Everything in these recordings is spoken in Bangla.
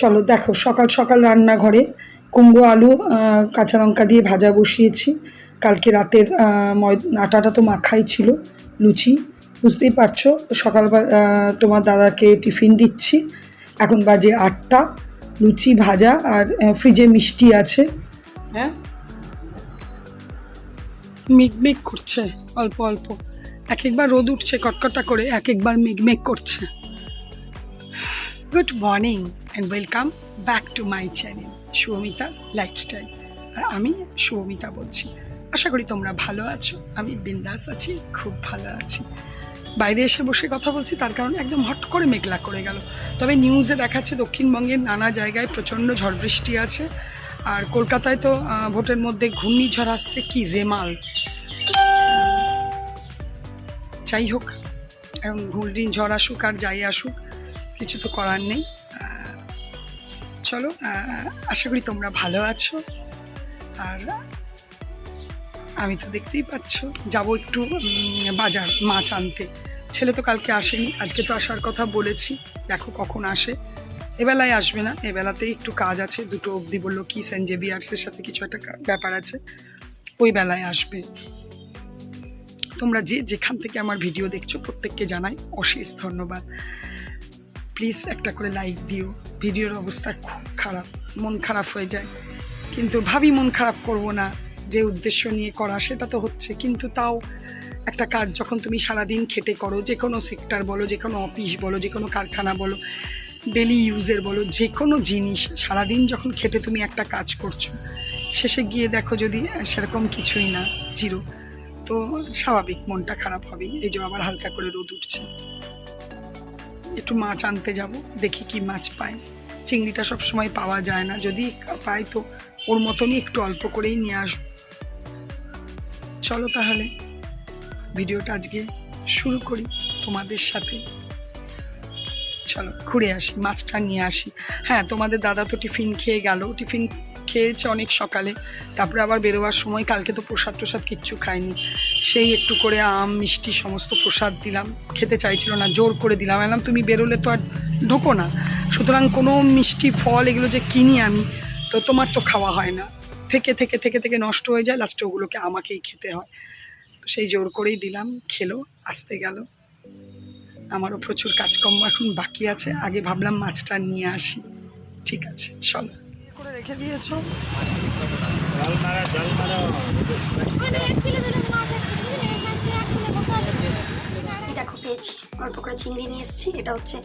চলো দেখো, সকাল সকাল রান্নাঘরে কুমড়ো আলু কাঁচা লঙ্কা দিয়ে ভাজা বসিয়েছি। কালকে রাতের আটাটা তো মাখাই ছিল, লুচি। বুঝতেই পারছ সকাল তোমার দাদাকে টিফিন দিচ্ছি। এখন বাজে আটটা, লুচি ভাজা আর ফ্রিজে মিষ্টি আছে। হ্যাঁ? মিগমেগ করছে, অল্প অল্প। এক একবার রোদ উঠছে কটকটা করে এক একবার মেঘমেঘ করছে। Good morning. And welcome back to my channel Shubhamita's lifestyle আর আমি শুভমিতা বলছি। আশা করি তোমরা ভালো আছো, আমি বিন্দাস আছি, খুব ভালো আছি। বাইরে এসে বসে কথা বলছি, তার কারণ একদম হট করে মেঘলা করে গেল। তবে নিউজে দেখাচ্ছে দক্ষিণবঙ্গের নানা জায়গায় প্রচণ্ড ঝড় বৃষ্টি আছে। আর কলকাতায় তো ভোটের মধ্যে ঘূর্ণিঝড় আসছে কি রেমাল। যাই হোক, এখন ঘূর্ণিঝড় আসুক আর যাই আসুক, কিছু তো করার নেই। চলো আশা করি তোমরা ভালো আছো। আর আমি তো দেখতেই পাচ্ছ, যাব একটু বাজার, মাছ আনতে। ছেলে তো কালকে আসেনি, আজকে তো আসার কথা বলেছি। দেখো কখন আসে। এবেলায় আসবে না, এবেলাতেই একটু কাজ আছে। দুটো অবধি বলল কি সেন্ট জেভিয়ার্সের সাথে কিছু একটা ব্যাপার আছে। ওই বেলায় আসবে। তোমরা যে যেখান থেকে আমার ভিডিও দেখছ, প্রত্যেককে জানাই অশেষ ধন্যবাদ। প্লিজ একটা করে লাইক দিও। ভিডিওর অবস্থা খুব খারাপ, মন খারাপ হয়ে যায়। কিন্তু ভাবি মন খারাপ করব না, যে উদ্দেশ্য নিয়ে করা সেটা তো হচ্ছে। কিন্তু তাও একটা কাজ, যখন তুমি সারাদিন খেটে করো, যে কোনো সেক্টর বলো, যে কোনো অফিস বলো, যে কোনো কারখানা বলো ডেলি ইউজের বলো, যে কোনো জিনিস, সারাদিন যখন খেটে তুমি একটা কাজ করছ, শেষে গিয়ে দেখো যদি সেরকম কিছুই না জিরো তো স্বাভাবিক মনটা খারাপ হবেই। এই যে আবার হালকা করে রোদ উঠছে। একটু মাছ আনতে যাব, দেখি কি মাছ পাই। চিংড়িটা সব সময় পাওয়া যায় না, যদি পাই তো ওর মতনই একটু অল্প করেই নিয়ে আসব। চলো তাহলে, ভিডিওটা আজকে শুরু করি তোমাদের সাথে। চলো, ঘুরে আসি, মাছটা নিয়ে আসি। হ্যাঁ তোমাদের দাদা তো টিফিন খেয়ে গেল, টিফিন খেয়েছে অনেক সকালে। তারপরে আবার বেরোবার সময় কালকে তো প্রসাদ প্রসাদ কিচ্ছু খায়নি সেই একটু করে আম, মিষ্টি সমস্ত প্রসাদ দিলাম। খেতে চাইছিল না, জোর করে দিলাম। এলাম তুমি বেরোলে তো আর ঢোকো না। সুতরাং কোনো মিষ্টি, ফল এগুলো যে কিনি আমি, তো তোমার তো খাওয়া হয় না। থেকে থেকে থেকে থেকে নষ্ট হয়ে যায় লাস্টে ওগুলোকে আমাকেই খেতে হয়। তো সেই জোর করেই দিলাম, খেলো, আসতে গেল। আমারও প্রচুর কাজকর্ম এখন বাকি আছে। আগে ভাবলাম মাছটা নিয়ে আসি। ঠিক আছে, চলো। করে রেখে দিয়েছ। এই দেখো পেয়েছি। অল্প করে চিংড়ি নিয়ে এসেছি। এটা হচ্ছে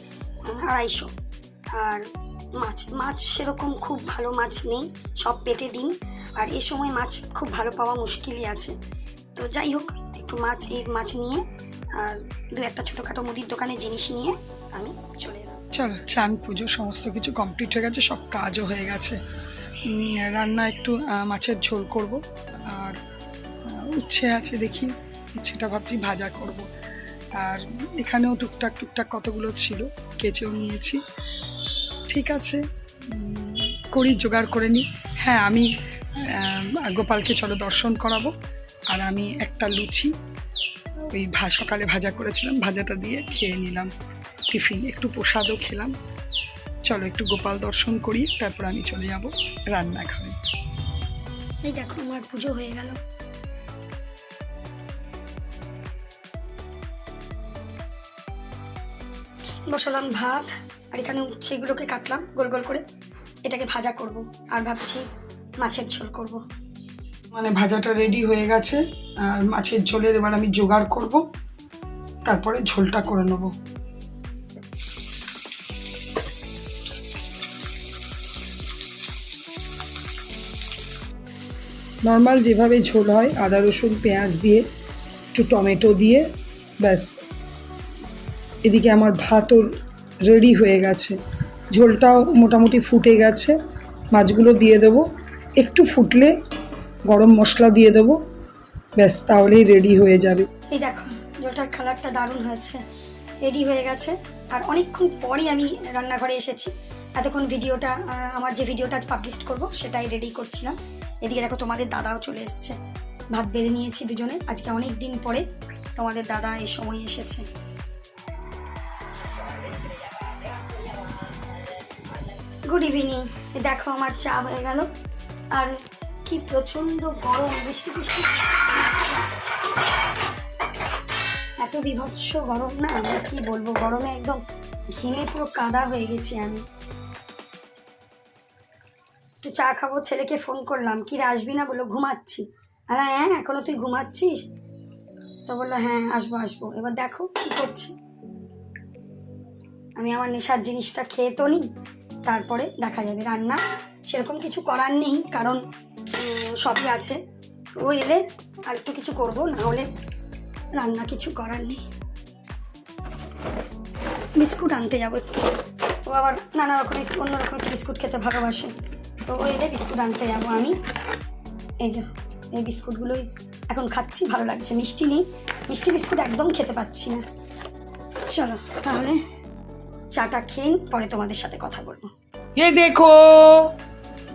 আড়াইশো। আর মাছ মাছ সেরকম খুব ভালো মাছ নেই। সব পেটে ডিম। আর এ সময় মাছ খুব ভালো পাওয়া মুশকিলই আছে। তো যাই হোক একটু মাছ এই মাছ নিয়ে আর দু একটা ছোটোখাটো মুদির দোকানে জিনিস নিয়ে আমি চলে চলো, চান, পুজো, সমস্ত কিছু কমপ্লিট হয়ে গেছে, সব কাজও হয়ে গেছে। রান্না একটু মাছের ঝোল করব, আর উচ্ছে আছে দেখি, উচ্ছেটা ভাবছি ভাজা করব। আর এখানেও টুকটাক টুকটাক কতগুলো ছিল, কেচেও নিয়েছি। ঠিক আছে করি, জোগাড় করে নিই। হ্যাঁ আমি গোপালকে চলো দর্শন করাবো, আর আমি একটা লুচি, ওই ভা সকালে ভাজা করেছিলাম, ভাজাটা দিয়ে খেয়ে নিলাম। টিফিন একটু প্রসাদও খেলাম। চলো একটু গোপাল দর্শন করি তারপর আমি চলে যাব রান্নাঘরে। এই দেখো আমার পুজো হয়ে গেল। বসালাম ভাত আর এখানে উচ্ছেগুলোকে কাটলাম গোল গোল করে। এটাকে ভাজা করব আর ভাবছি মাছের ঝোল করব। মানে ভাজাটা রেডি হয়ে গেছে আর মাছের ঝোলের এবার আমি জোগাড় করব তারপরে ঝোলটা করে নেব। নর্মাল যেভাবে ঝোল হয়, আদা, রসুন, পেঁয়াজ দিয়ে, একটু টমেটো দিয়ে, ব্যাস। এদিকে আমার ভাতও রেডি হয়ে গেছে। ঝোলটাও মোটামুটি ফুটে গেছে। মাছগুলো দিয়ে দেবো। একটু ফুটলে গরম মশলা দিয়ে দেবো। ব্যাস, তাহলেই রেডি হয়ে যাবে। এই দেখো, ঝোলটার কালারটা দারুণ হয়েছে। রেডি হয়ে গেছে। আর অনেকক্ষণ পরই আমি রান্নাঘরে এসেছি। এতক্ষণ ভিডিওটা আমার যে ভিডিওটা আজ পাবলিশ করব, সেটাই রেডি করছিলাম। এদিকে দেখো, তোমাদের দাদাও চলে এসেছে। ভাত বেড়ে নিয়েছি দুজনে। আজকে অনেক দিন পরে তোমাদের দাদা এই সময় এসেছে। গুড ইভিনিং দেখো, আমার চা হয়ে গেল। আর কি প্রচণ্ড গরম, বৃষ্টি বৃষ্টি। এত বিভৎস গরম না, আমি কি বলব? গরমে একদম ঘেমে পুরো কাদা হয়ে গেছি আমি। একটু চা খাব ছেলেকে ফোন করলাম। কি রে, আসবি না? বলল ঘুমাচ্ছি। আর হ্যাঁ এখনও তুই ঘুমাচ্ছিস? তো বলল হ্যাঁ আসব আসব। এবার দেখো কি করছে। আমি আমার নেশার জিনিসটা খেয়ে তো নিই তারপরে দেখা যাবে। রান্না সেরকম কিছু করার নেই কারণ সবই আছে। ও এলে আর একটু কিছু করব না হলে রান্না কিছু করার নেই। বিস্কুট আনতে যাব ও আবার নানা রকমের অন্য রকম একটু বিস্কুট খেতে ভালোবাসে। তো ওই এদের বিস্কুট আনতে যাব আমি। এই যে, এই বিস্কুটগুলোই এখন খাচ্ছি, ভালো লাগছে। মিষ্টি নেই, মিষ্টি বিস্কুট একদম খেতে পাচ্ছি না। চলো, তাহলে চাটা খেয়ে পরে তোমাদের সাথে কথা বলব। এ দেখো,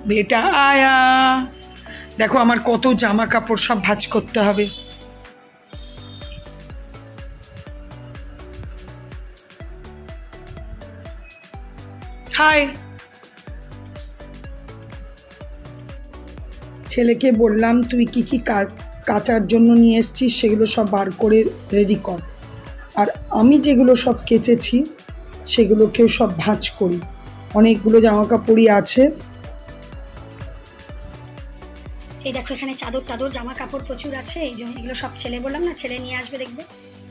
বেটা আয়া। দেখো আমার কত জামা কাপড় সব ভাজ করতে হবে। হাই। ছেলেকে বললাম তুই কি কি কা- কাচার জন্য নিয়ে এসছিস সেগুলো সব বার করে রেডি কর। আর আমি যেগুলো সব কেচেছি সেগুলোকেও সব ভাঁজ করি। অনেকগুলো জামা কাপড়ই আছে। এই দেখো এখানে চাদর টাদর জামা কাপড় প্রচুর আছে। এই জন্য এগুলো সব ছেলে বললাম না ছেলে নিয়ে আসবে দেখবে।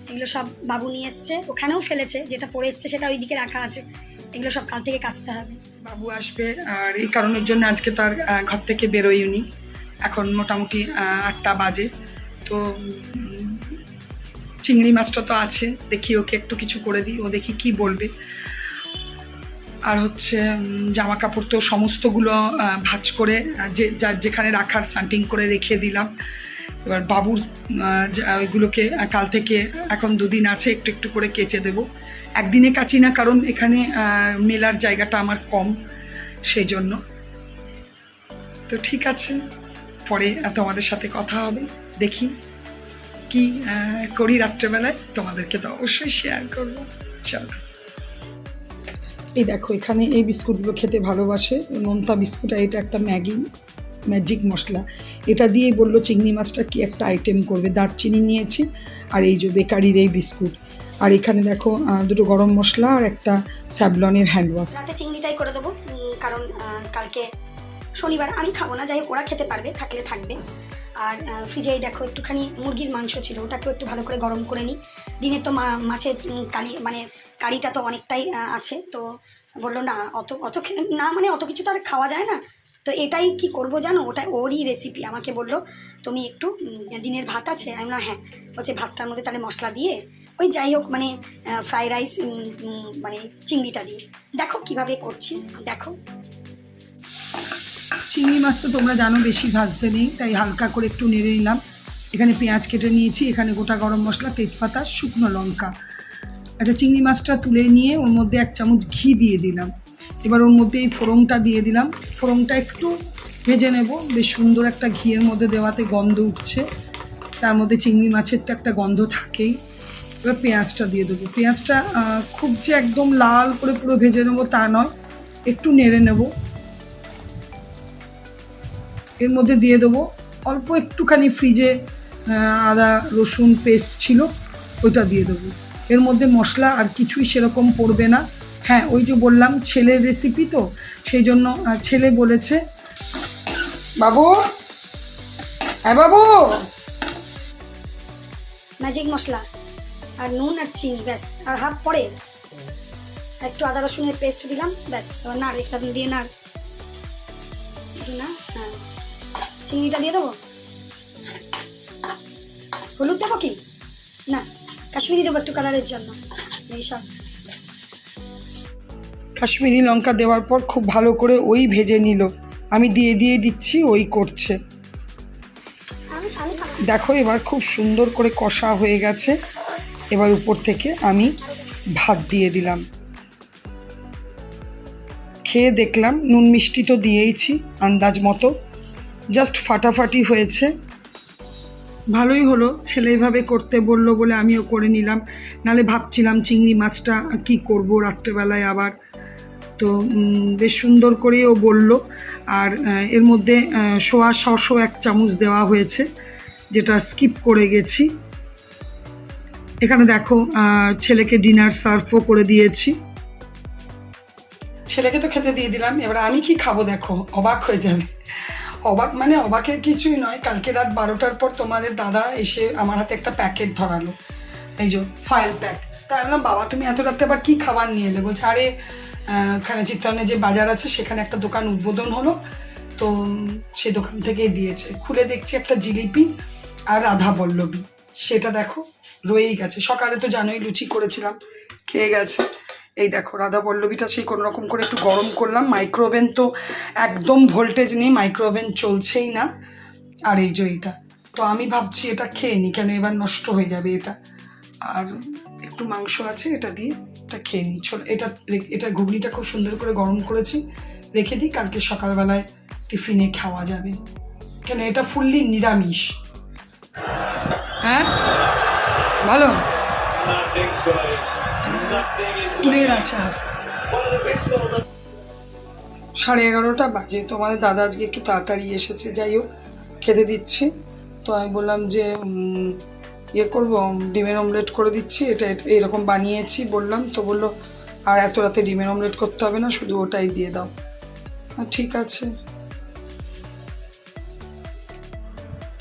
এগুলো সব বাবু নিয়ে এসছে। ওখানেও ফেলেছে যেটা পরে এসছে সেটা ওইদিকে রাখা আছে। এগুলো সব কাল থেকে কাচতে হবে। বাবু আসবে আর এই কারণের জন্য আজকে তার ঘর থেকে বেরোয়নি। এখন মোটামুটি আটটা বাজে। তো চিংড়ি মাছটা তো আছে, দেখি ওকে একটু কিছু করে দিই, ও দেখি কি বলবে। আর হচ্ছে জামা কাপড় তো সমস্তগুলো ভাঁজ করে যে যার যেখানে রাখার সান্টিং করে রেখে দিলাম। এবার বাবুর ওইগুলোকে কাল থেকে এখন দুদিন আছে, একটু একটু করে কেচে দেবো। একদিনে কাচি না, কারণ এখানে মেলার জায়গাটা আমার কম, সেই জন্য। তো ঠিক আছে। পরে তোমাদের সাথে কথা হবে, দেখি কি করি রাত্রেবেলায়। তোমাদেরকে তো অবশ্যই শেয়ার করব। চলো। এই দেখো, এখানে এই বিস্কুটগুলো খেতে ভালোবাসে। নোনতা বিস্কুট আর এটা একটা ম্যাগি, ম্যাজিক মশলা। এটা দিয়েই বলল চিংড়ি মাছটা কি একটা আইটেম করবে। দারচিনি নিয়েছি আর এই যে বেকারির এই বিস্কুট। আর এখানে দেখো দুটো গরম মশলা আর একটা স্যাভলনের হ্যান্ড ওয়াশ চিংড়িটাই করে দেবো কারণ কালকে শনিবার আমি খাব না, যাই ওরা খেতে পারবে, থাকলে থাকবে। আর ফ্রিজে দেখো, একটুখানি মুরগির মাংস ছিল, ওটাকেও একটু ভালো করে গরম করে নিই দিনে তো মাছের কালি মানে কারিটা তো অনেকটাই আছে, তো বলল, না, অত অত না মানে অত কিছু তো আর খাওয়া যায় না। তো এটাই কি করব জানো? ওটা ওরই রেসিপি আমাকে বলল, তুমি একটু দিনের ভাত আছে? আমি না হ্যাঁ। বলছে, ভাতটার মধ্যে তাহলে মশলা দিয়ে, ওই যাই হোক মানে ফ্রাইড রাইস মানে চিংড়িটা দিয়ে। দেখো কীভাবে করছি, দেখো। চিংড়ি মাছ তো তোমরা জানো বেশি ভাজতে নেই, তাই হালকা করে একটু নেড়ে নিলাম। এখানে পেঁয়াজ কেটে নিয়েছি, এখানে গোটা গরম মশলা, তেজপাতা, শুকনো লঙ্কা। আচ্ছা চিংড়ি মাছটা তুলে নিয়ে ওর মধ্যে এক চামচ ঘি দিয়ে দিলাম। এবার ওর মধ্যে এই ফোড়নটা দিয়ে দিলাম। ফোড়নটা একটু ভেজে নেব, বেশ সুন্দর একটা ঘিয়ের মধ্যে দেওয়াতে গন্ধ উঠছে। তার মধ্যে চিংড়ি মাছের তো একটা গন্ধ থাকেই। এবার পেঁয়াজটা দিয়ে দেবো। পেঁয়াজটা খুব যে একদম লাল করে পুরো ভেজে নেব তা নয়, একটু নেড়ে নেব। এর মধ্যে দিয়ে দেবো অল্প একটুখানি ফ্রিজে আদা, রসুন পেস্ট ছিল, ওইটা দিয়ে দেবো। এর মধ্যে মশলা আর কিছুই সেরকম পড়বে না। হ্যাঁ ওই যে বললাম ছেলের রেসিপি তো, সেই জন্য ছেলে বলেছে, বাবু হ্যাঁ বাবু? ম্যাজিক মশলা আর নুন আর চিনি, ব্যাস। আর হাফ পরে একটু আদা, রসুনের পেস্ট দিলাম, ব্যাস। এবার নাড় এটা দিয়ে নাড়। একটু না হ্যাঁ। চিংড়িটা দিয়ে দেবো? হলুদ দেবো কি? না কাশ্মীরি দেবো একটু কালারের জন্য। এইসব কাশ্মীরি লঙ্কা দেওয়ার পর খুব ভালো করে ওই ভেজে নিল। আমি দিয়ে দিয়ে দিচ্ছি ওই করছে। দেখো এবার খুব সুন্দর করে কষা হয়ে গেছে। এবার উপর থেকে আমি ভাত দিয়ে দিলাম। খেয়ে দেখলাম নুন মিষ্টি তো দিয়েইছি আন্দাজ মতো। জাস্ট ফাটাফাটি হয়েছে। ভালোই হলো, ছেলে এভাবে করতে বলল বলে আমিও করে নিলাম। নালে ভাবছিলাম চিংড়ি মাছটা কি করব রাত্রেবেলায় আবার। তো বেশ সুন্দর করে ও বলল। আর এর মধ্যে সোয়া সশো এক চামচ দেওয়া হয়েছে, যেটা স্কিপ করে গেছি। এখানে দেখো ছেলেকে ডিনার সার্ভও করে দিয়েছি। ছেলেকে তো খেতে দিয়ে দিলাম, এবার আমি কি খাব দেখো, অবাক হয়ে যাবে। অবাক মানে অবাকের কিছুই নয়। কালকে রাত বারোটার পর তোমাদের দাদা এসে আমার হাতে একটা প্যাকেট ধরালো। এই যে ফাইল প্যাক তাই বললাম বাবা তুমি এত রাত্রে আবার কী খাবার নিয়ে এলে? বলছে আরে আহ, এখানে চিত্তরণে যে বাজার আছে সেখানে একটা দোকান উদ্বোধন হলো। তো সে দোকান থেকেই দিয়েছে। খুলে দেখছি একটা জিলিপি আর রাধা বল্লবী। সেটা দেখো রয়েই গেছে। সকালে তো জানোই লুচি করেছিলাম। খেয়ে গেছে। এই দেখো রাধা পল্লবীটা সেই কোনো রকম করে একটু গরম করলাম। মাইক্রোওভেন তো একদম ভোল্টেজ নেই মাইক্রোওভেন চলছেই না। আর এই যে এইটা। তো আমি ভাবছি এটা খেয়ে নিই কেন এবার নষ্ট হয়ে যাবে এটা। আর একটু মাংস আছে, এটা দিয়ে এটা খেয়ে নিই চল, এটা এটা ঘুগনিটা খুব সুন্দর করে গরম করেছি। রেখে দিই, কালকে সকালবেলায় টিফিনে খাওয়া যাবে। কেন এটা ফুললি নিরামিষ। হ্যাঁ? ভালো? কুলের আচার সাড়ে এগারোটা বাজে। তোমাদের দাদা আজকে একটু তাড়াতাড়ি এসেছে, যাই হোক, খেতে দিচ্ছি। তো আমি বললাম যে ইয়ে করব ডিমের অমলেট করে দিচ্ছি। এটা এরকম বানিয়েছি, বললাম। তো বলল, আর এত রাতে ডিমের অমলেট করতে হবে না, শুধু ওটাই দিয়ে দাও। ঠিক আছে।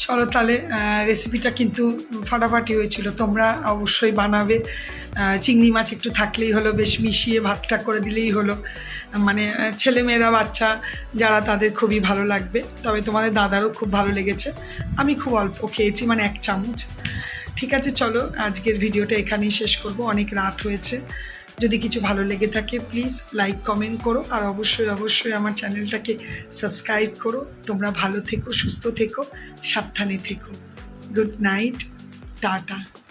চলো তাহলে রেসিপিটা কিন্তু ফাটাফাটি হয়েছিল। তোমরা অবশ্যই বানাবে। চিংড়ি মাছ একটু থাকলেই হলো, বেশ মিশিয়ে ভাতটা করে দিলেই হলো। মানে ছেলেমেয়েরা, বাচ্চা, যারা তাদের খুবই ভালো লাগবে। তবে তোমাদের দাদারও খুব ভালো লেগেছে। আমি খুব অল্প খেয়েছি মানে এক চামচ। ঠিক আছে, চলো, আজকের ভিডিওটা এখানেই শেষ করব। অনেক রাত হয়েছে। যদি কিছু ভালো লেগে থাকে প্লিজ লাইক কমেন্ট করো। আর অবশ্যই অবশ্যই আমার চ্যানেলটাকে সাবস্ক্রাইব করো। তোমরা ভালো থেকো, সুস্থ থেকো, সাবধানে থেকো। Good night tata.